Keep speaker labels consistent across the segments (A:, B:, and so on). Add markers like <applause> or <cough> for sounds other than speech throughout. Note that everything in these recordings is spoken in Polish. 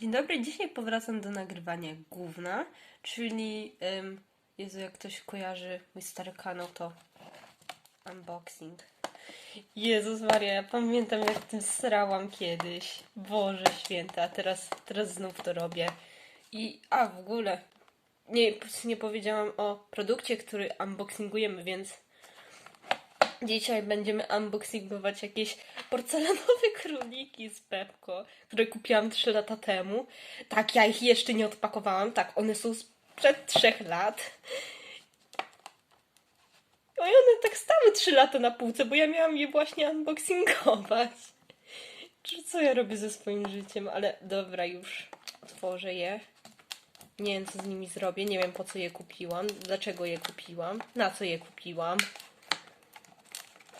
A: Dzień dobry, dzisiaj powracam do nagrywania gówna, czyli ym, Jezu, jak ktoś kojarzy mój stary kanał, to unboxing. Jezus Maria, ja pamiętam jak tym srałam kiedyś. Boże święta, teraz, teraz znów to robię. I, a w ogóle, nie, nie powiedziałam o produkcie, który unboxingujemy, więc Dzisiaj będziemy unboxingować jakieś porcelanowe <laughs> króliki z Pepko, które kupiłam 3 lata temu. Tak, ja ich jeszcze nie odpakowałam. Tak, one są sprzed 3 lat. No i one tak stały 3 lata na półce, bo ja miałam je właśnie unboxingować. Czy co ja robię ze swoim życiem? Ale dobra, już otworzę je. Nie wiem, co z nimi zrobię. Nie wiem, po co je kupiłam. Dlaczego je kupiłam. Na co je kupiłam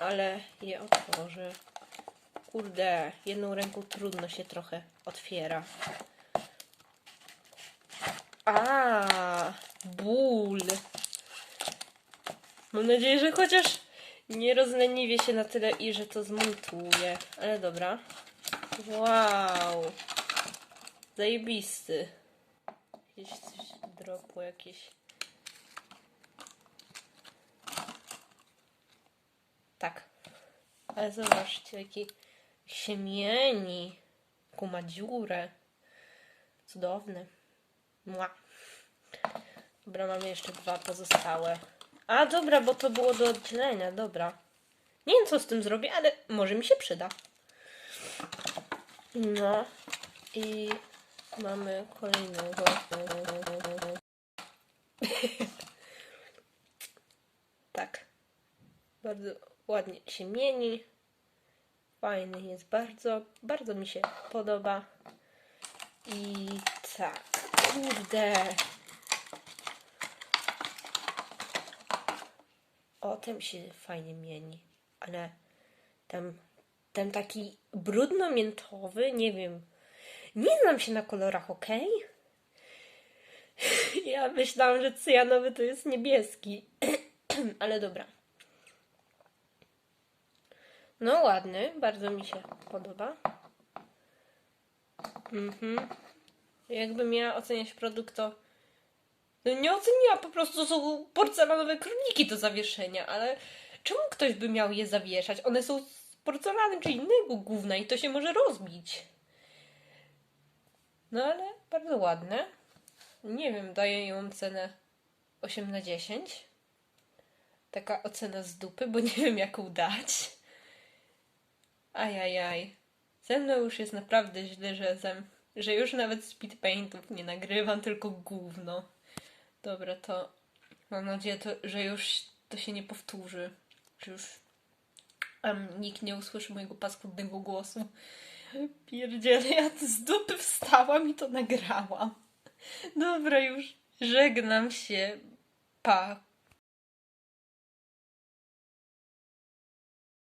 A: ale je otworzę. Kurde, jedną ręką trudno się trochę otwiera. A, ból. Mam nadzieję, że chociaż nie rozleniwię się na tyle i że to zmontuję. Ale dobra. Wow. Zajebisty. Jakieś coś dropło, jakieś Tak. Ale zobaczcie, jaki się mieni. Kuma dziurę. Cudowny. Mua. Dobra, mamy jeszcze dwa pozostałe. A, dobra, bo to było do oddzielenia, dobra. Nie wiem, co z tym zrobię, ale może mi się przyda. No. I mamy kolejnego. <laughs> tak. Bardzo ładnie się mieni. Fajny jest bardzo. Bardzo mi się podoba. I tak. Kurde. O, ten się fajnie mieni. Ale ten, ten taki brudno-miętowy, nie wiem. Nie znam się na kolorach, ok? <laughs> Ja myślałam, że cyjanowy to jest niebieski. <clears throat> Ale dobra. No ładny, bardzo mi się podoba. Mhm. Jakbym miała oceniać produkt, to no nie oceniła, po prostu to są porcelanowe króliki do zawieszenia, ale czemu ktoś by miał je zawieszać? One są z porcelany czy innego gówna i to się może rozbić. No ale bardzo ładne. Nie wiem, daję ją cenę 8 na 10. Taka ocena z dupy, bo nie wiem jaką dać. Ajajaj. Ze mną już jest naprawdę źle, że, zem, że już nawet speed paintów nie nagrywam, tylko gówno. Dobra, to mam nadzieję, to, że już to się nie powtórzy. Że już um, nikt nie usłyszy mojego paskudnego głosu. Pierdziele, ja z dupy wstałam i to nagrałam. Dobra, już żegnam się. Pa.